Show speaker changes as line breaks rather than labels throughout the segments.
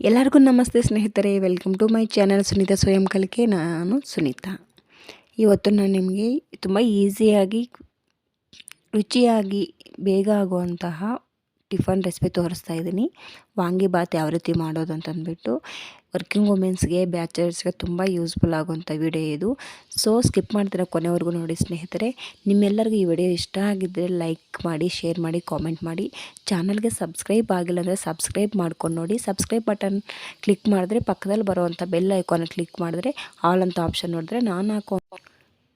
ಎಲ್ಲರಿಗೂ ನಮಸ್ತೆ ಸ್ನೇಹಿತರೆ, welcome to my channel Sunita ಸ್ವಯಂ ಕಲಿಕೆ. ನಾನು ಸುನೀತಾ. ಇವತ್ತು ನಾನು ನಿಮಗೆ ತುಂಬ ಈಸಿಯಾಗಿ, ರುಚಿಯಾಗಿ, ಬೇಗ ಆಗುವಂತಹ ಟಿಫನ್ ರೆಸಿಪಿ ತೋರಿಸ್ತಾ ಇದ್ದೀನಿ. ವಾಂಗಿಭಾತ್ ಯಾವ ರೀತಿ ಮಾಡೋದು ಅಂತಂದ್ಬಿಟ್ಟು ವರ್ಕಿಂಗ್ ವುಮೆನ್ಸ್ಗೆ, ಬ್ಯಾಚಲರ್ಸ್ಗೆ ತುಂಬ ಯೂಸ್ಫುಲ್ ಆಗುವಂಥ ವಿಡಿಯೋ ಇದು. ಸೊ ಸ್ಕಿಪ್ ಮಾಡ್ತೀರಾ ಕೊನೆವರೆಗೂ ನೋಡಿ ಸ್ನೇಹಿತರೆ. ನಿಮ್ಮೆಲ್ಲರಿಗೂ ಈ ವಿಡಿಯೋ ಇಷ್ಟ ಆಗಿದ್ದರೆ ಲೈಕ್ ಮಾಡಿ ಶೇರ್ ಮಾಡಿ ಕಾಮೆಂಟ್ ಮಾಡಿ. ಚಾನಲ್ಗೆ ಸಬ್ಸ್ಕ್ರೈಬ್ ಆಗಿಲ್ಲ ಅಂದರೆ ಸಬ್ಸ್ಕ್ರೈಬ್ ಮಾಡ್ಕೊಂಡು ನೋಡಿ. ಸಬ್ಸ್ಕ್ರೈಬ್ ಬಟನ್ ಕ್ಲಿಕ್ ಮಾಡಿದ್ರೆ ಪಕ್ಕದಲ್ಲಿ ಬರುವಂಥ ಬೆಲ್ ಐಕಾನ್ ಕ್ಲಿಕ್ ಮಾಡಿದ್ರೆ ಆಲ್ ಅಂತ ಆಪ್ಷನ್ ನೋಡಿದ್ರೆ ನಾನು ಹಾಕೋ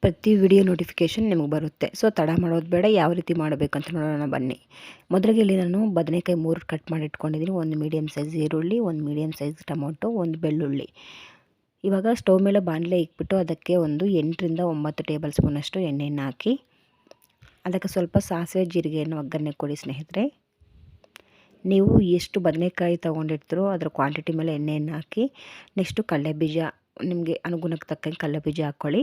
ಪ್ರತಿ ವಿಡಿಯೋ ನೋಟಿಫಿಕೇಷನ್ ನಿಮಗೆ ಬರುತ್ತೆ. ಸೊ, ತಡ ಮಾಡೋದು ಬೇಡ, ಯಾವ ರೀತಿ ಮಾಡಬೇಕಂತ ನೋಡೋಣ ಬನ್ನಿ. ಮೊದಲಿಗೆ ಇಲ್ಲಿ ನಾನು ಬದನೆಕಾಯಿ ಮೂರು ಕಟ್ ಮಾಡಿ ಇಟ್ಕೊಂಡಿದ್ದೀನಿ. ಒಂದು ಮೀಡಿಯಮ್ ಸೈಜ್ ಈರುಳ್ಳಿ, ಒಂದು ಮೀಡಿಯಮ್ ಸೈಜ್ ಟೊಮೊಟೊ, ಒಂದು ಬೆಳ್ಳುಳ್ಳಿ. ಇವಾಗ ಸ್ಟವ್ ಮೇಲೆ ಬಾಣಲೆ ಇಕ್ಬಿಟ್ಟು ಅದಕ್ಕೆ ಒಂದು ಎಂಟರಿಂದ ಒಂಬತ್ತು ಟೇಬಲ್ ಸ್ಪೂನಷ್ಟು ಎಣ್ಣೆಯನ್ನು ಹಾಕಿ, ಅದಕ್ಕೆ ಸ್ವಲ್ಪ ಸಾಸಿವೆ, ಜೀರಿಗೆಯನ್ನು ಒಗ್ಗರಣೆ ಕೊಡಿ ಸ್ನೇಹಿತರೆ. ನೀವು ಎಷ್ಟು ಬದನೆಕಾಯಿ ತೊಗೊಂಡಿರ್ತೀರೋ ಅದರ ಕ್ವಾಂಟಿಟಿ ಮೇಲೆ ಎಣ್ಣೆಯನ್ನು ಹಾಕಿ ನೆಕ್ಸ್ಟು ಕಡಲೆ ಬೀಜ, ನಿಮಗೆ ಅನುಗುಣಕ್ಕೆ ತಕ್ಕಂಗೆ ಕಡಲೆ ಬೀಜ ಹಾಕ್ಕೊಳ್ಳಿ.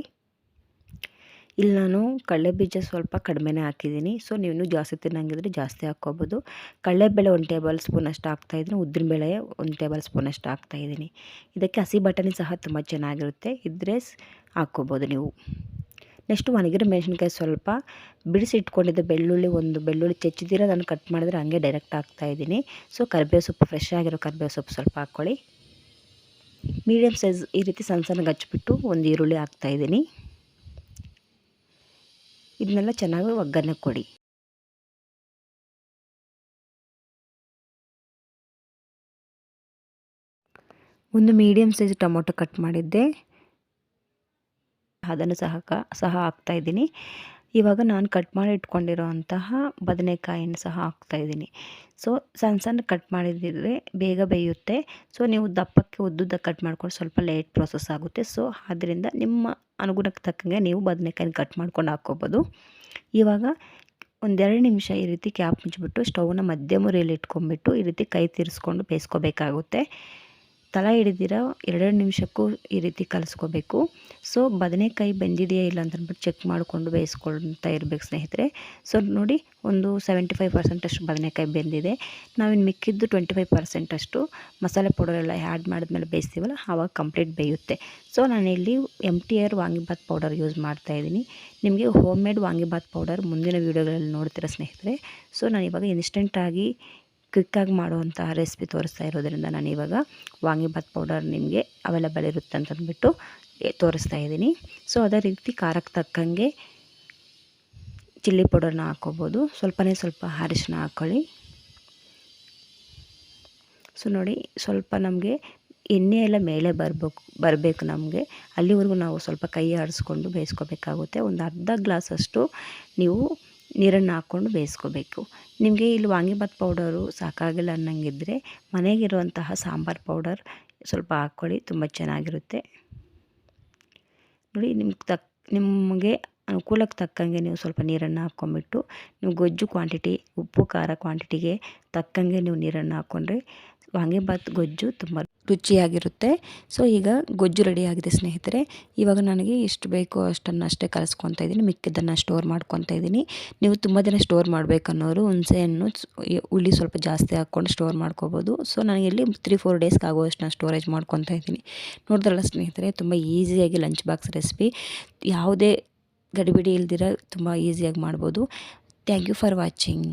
ಇಲ್ಲಿ, ನಾನು ಕಡಲೆಬೀಜ ಸ್ವಲ್ಪ ಕಡಿಮೆನೇ ಹಾಕಿದ್ದೀನಿ. ಸೊ, ನೀವು ಜಾಸ್ತಿ ತಿನ್ನಂಗಿದ್ರೆ ಜಾಸ್ತಿ ಹಾಕ್ಕೋಬೋದು. ಕಡಲೆಬೇಳೆ ಒಂದು ಟೇಬಲ್ ಸ್ಪೂನ್ ಸ್ಪೂನಷ್ಟು ಹಾಕ್ತಾಯಿದ್ದೀನಿ ಉದ್ದಿನಬೇಳೆ ಒಂದು ಟೇಬಲ್ ಸ್ಪೂನ್ ಸ್ಪೂನಷ್ಟು ಹಾಕ್ತಾಯಿದ್ದೀನಿ ಇದಕ್ಕೆ ಹಸಿ ಬಟಾಣಿ ಸಹ ತುಂಬ ಚೆನ್ನಾಗಿರುತ್ತೆ. ಇದ್ದರೆ ಹಾಕ್ಕೋಬೋದು ನೀವು. ನೆಕ್ಸ್ಟ್ ಒಣಗಿರೋ ಮೆಣಸಿನ್ಕಾಯಿ ಸ್ವಲ್ಪ ಬಿಡಿಸಿ ಇಟ್ಕೊಂಡಿದ್ದೆ ಬೆಳ್ಳುಳ್ಳಿ ಒಂದು ಬೆಳ್ಳುಳ್ಳಿ ಚೆಚ್ಚಿದ್ದೀರ ನಾನು ಕಟ್ ಮಾಡಿದ್ರೆ ಹಂಗೆ ಡೈರೆಕ್ಟ್ ಹಾಕ್ತಾಯಿದ್ದೀನಿ ಸೊ, ಕರಿಬೇವು ಸೊಪ್ಪು ಫ್ರೆಶ್ ಆಗಿರೋ ಕರಿಬೇವು ಸೊಪ್ಪು ಸ್ವಲ್ಪ ಹಾಕ್ಕೊಳ್ಳಿ. ಮೀಡಿಯಮ್ ಸೈಜ್ ಈ ರೀತಿ ಸಣ್ಣ ಸಣ್ಣಗೆ ಹಚ್ಚಿಬಿಟ್ಟು ಒಂದು ಈರುಳ್ಳಿ ಹಾಕ್ತಾಯಿದ್ದೀನಿ ಇದನ್ನೆಲ್ಲ ಚೆನ್ನಾಗಿ ಒಗ್ಗರಣೆ ಕೊಡಿ. ಒಂದು ಮೀಡಿಯಮ್ ಸೈಜ್ ಟೊಮೊಟೊ ಕಟ್ ಮಾಡಿದ್ದೆ. ಅದನ್ನು ಸಹ ಸಹ ಹಾಕ್ತಾಯಿದ್ದೀನಿ ಇವಾಗ ನಾನು ಕಟ್ ಮಾಡಿ ಇಟ್ಕೊಂಡಿರೋ ಅಂತಹ ಬದನೆಕಾಯಿನ ಸಹ ಹಾಕ್ತಾಯಿದ್ದೀನಿ ಸೊ ಸಣ್ಣ ಸಣ್ಣ ಕಟ್ ಮಾಡಿದ್ರೆ ಬೇಗ ಬೇಯುತ್ತೆ. ಸೊ ನೀವು ದಪ್ಪಕ್ಕೆ ಉದ್ದುದ್ದ ಕಟ್ ಮಾಡ್ಕೊಂಡು ಸ್ವಲ್ಪ ಲೇಟ್ ಪ್ರೋಸೆಸ್ ಆಗುತ್ತೆ. ಸೊ ಆದ್ದರಿಂದ ನಿಮ್ಮ ಅನುಗುಣಕ್ಕೆ ತಕ್ಕಂಗೆ ನೀವು ಬದನೆಕಾಯಿನ ಕಟ್ ಮಾಡ್ಕೊಂಡು ಹಾಕ್ಕೋಬೋದು. ಇವಾಗ ಒಂದೆರಡು ನಿಮಿಷ ಈ ರೀತಿ ಕ್ಯಾಪ್ ಮುಚ್ಚಿಬಿಟ್ಟು ಸ್ಟೌವ್ನ ಮಧ್ಯಮ ಉರಿಯಲ್ಲಿ ಇಟ್ಕೊಂಡ್ಬಿಟ್ಟು ಈ ರೀತಿ ಕೈ ತಿರ್ಸ್ಕೊಂಡು ಬೇಯಿಸ್ಕೋಬೇಕಾಗುತ್ತೆ. ತಳ ಹಿಡಿದಿರೋ ಎರಡೆರಡು ನಿಮಿಷಕ್ಕೂ ಈ ರೀತಿ ಕಲಿಸ್ಕೋಬೇಕು. ಸೊ, ಬದನೆಕಾಯಿ ಬೆಂದಿದೆಯಾ ಇಲ್ಲ ಅಂತಂದ್ಬಿಟ್ಟು ಚೆಕ್ ಮಾಡಿಕೊಂಡು ಬೇಯಿಸ್ಕೊಳ್ತಾ ಇರಬೇಕು ಸ್ನೇಹಿತರೆ. ಸೊ, ನೋಡಿ, ಒಂದು ಸೆವೆಂಟಿ ಫೈವ್ ಪರ್ಸೆಂಟಷ್ಟು ಬದನೆಕಾಯಿ ಬೆಂದಿದೆ. ನಾವಿನ್ನು ಮಿಕ್ಕಿದ್ದು ಟ್ವೆಂಟಿ ಫೈವ್ ಪರ್ಸೆಂಟಷ್ಟು ಮಸಾಲೆ ಪೌಡರ್ ಎಲ್ಲ ಆ್ಯಡ್ ಮಾಡಿದ್ಮೇಲೆ ಬೇಯಿಸ್ತೀವಲ್ಲ, ಆವಾಗ ಕಂಪ್ಲೀಟ್ ಬೇಯುತ್ತೆ. ಸೊ, ನಾನಿಲ್ಲಿ M T R vangibath powder use ಮಾಡ್ತಾ ಇದ್ದೀನಿ. ನಿಮಗೆ ಹೋಮ್ ಮೇಡ್ ವಾಂಗಿಭಾತ್ ಪೌಡರ್ ಮುಂದಿನ ವೀಡಿಯೋಗಳಲ್ಲಿ ನೋಡ್ತೀರ ಸ್ನೇಹಿತರೆ. ಸೊ ನಾನು ಇವಾಗ ಇನ್ಸ್ಟೆಂಟಾಗಿ ಕ್ವಿಕ್ಕಾಗಿ ಮಾಡುವಂತಹ ರೆಸಿಪಿ ತೋರಿಸ್ತಾ ಇರೋದರಿಂದ ನಾನು ಇವಾಗ ವಾಂಗಿಭಾತ್ ಪೌಡರ್ ನಿಮಗೆ ಅವೈಲಬಲ್ ಇರುತ್ತೆ ಅಂತಂದ್ಬಿಟ್ಟು ತೋರಿಸ್ತಾ ಇದ್ದೀನಿ. ಸೊ ಅದೇ ರೀತಿ ಖಾರಕ್ಕೆ ತಕ್ಕಂಗೆ ಚಿಲ್ಲಿ ಪೌಡರ್ನ ಹಾಕ್ಕೋಬೋದು. ಸ್ವಲ್ಪನೇ ಸ್ವಲ್ಪ ಅರಿಶಿನ ಹಾಕ್ಕೊಳ್ಳಿ ಸೊ ನೋಡಿ, ಸ್ವಲ್ಪ ನಮಗೆ ಎಣ್ಣೆ ಎಲ್ಲ ಮೇಲೆ ಬರಬೇಕು ಬರಬೇಕು ನಮಗೆ. ಅಲ್ಲಿವರೆಗೂ ನಾವು ಸ್ವಲ್ಪ ಕೈ ಆಡಿಸ್ಕೊಂಡು ಬೇಯಿಸ್ಕೋಬೇಕಾಗುತ್ತೆ. ಒಂದು ಅರ್ಧ ಗ್ಲಾಸಷ್ಟು ನೀವು ನೀರನ್ನು ಹಾಕ್ಕೊಂಡು ಬೇಯಿಸ್ಕೋಬೇಕು. ನಿಮಗೆ ಇಲ್ಲಿ ವಾಂಗಿಭಾತ್ ಪೌಡರು ಸಾಕಾಗಿಲ್ಲ ಅನ್ನಂಗಿದ್ರೆ ಮನೆಗಿರುವಂತಹ ಸಾಂಬಾರು ಪೌಡರ್ ಸ್ವಲ್ಪ ಹಾಕ್ಕೊಳ್ಳಿ, ತುಂಬ ಚೆನ್ನಾಗಿರುತ್ತೆ. ನೋಡಿ, ನಿಮ್ಗೆ ತಕ್ಕ ನಿಮಗೆ ಅನುಕೂಲಕ್ಕೆ ತಕ್ಕಂಗೆ ನೀವು ಸ್ವಲ್ಪ ನೀರನ್ನು ಹಾಕ್ಕೊಂಬಿಟ್ಟು, ನೀವು ಗೊಜ್ಜು ಕ್ವಾಂಟಿಟಿ, ಉಪ್ಪು, ಖಾರ ಕ್ವಾಂಟಿಟಿಗೆ ತಕ್ಕಂಗೆ ನೀವು ನೀರನ್ನು ಹಾಕ್ಕೊಂಡ್ರೆ ವಾಂಗಿಭಾತ್ ಗೊಜ್ಜು ತುಂಬ ರುಚಿಯಾಗಿರುತ್ತೆ. ಸೊ ಈಗ ಗೊಜ್ಜು ರೆಡಿಯಾಗಿದೆ ಸ್ನೇಹಿತರೆ. ಇವಾಗ ನನಗೆ ಎಷ್ಟು ಬೇಕೋ ಅಷ್ಟನ್ನು ಅಷ್ಟೇ ಕಲಿಸ್ಕೊತಾ ಇದ್ದೀನಿ. ಮಿಕ್ಕಿದ್ದನ್ನು ಸ್ಟೋರ್ ಮಾಡ್ಕೊತಾ ಇದ್ದೀನಿ. ನೀವು ತುಂಬ ದಿನ ಸ್ಟೋರ್ ಮಾಡಬೇಕನ್ನೋರು ಹುಣಸೆಹಣ್ಣು ಹುಳಿ ಸ್ವಲ್ಪ ಜಾಸ್ತಿ ಹಾಕ್ಕೊಂಡು ಸ್ಟೋರ್ ಮಾಡ್ಕೋಬೋದು. ಸೊ ಇಲ್ಲಿ ತ್ರೀ ಫೋರ್ ಡೇಸ್ಗೆ ಆಗೋಷ್ಟು ನಾನು ಸ್ಟೋರೇಜ್ ಮಾಡ್ಕೊತಾ ಇದ್ದೀನಿ. ನೋಡಿದ್ರಲ್ಲ ಸ್ನೇಹಿತರೆ, ತುಂಬ ಈಸಿಯಾಗಿ ಲಂಚ್ ಬಾಕ್ಸ್ ರೆಸಿಪಿ ಯಾವುದೇ ಗಡಿಬಿಡಿ ಇಲ್ದಿರ ತುಂಬ ಈಸಿಯಾಗಿ ಮಾಡ್ಬೋದು. Thank you for watching